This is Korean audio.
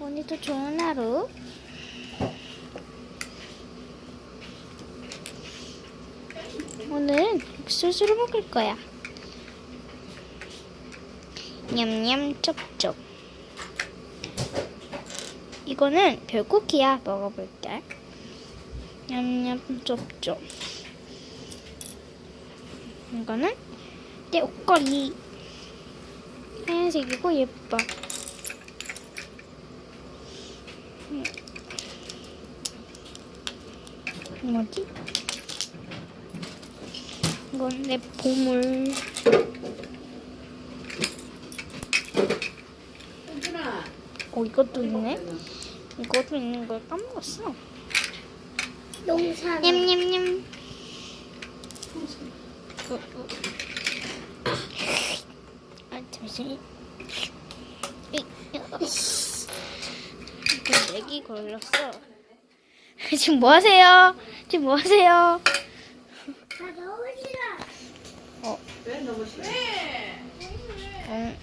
오늘도 좋은 하루. 오늘은 옥수수를 먹을 거야. 냠냠 쩝쩝. 이거는 별쿠키야. 먹어볼게. 냠냠 쩝쩝. 이거는 내 옷걸이. 하얀색이고 예뻐. 뭐지? 이건 내 보물. 어, 이것도 있네. 이것도 있는 걸 까먹었어. 농사 냠냠냠. 어, 어. 아, 잠시. 이, 내기 걸렸어. 지금 뭐 하세요? 지금 뭐 하세요? 다 넣으시라 어, 왜 너무 싫어? 어,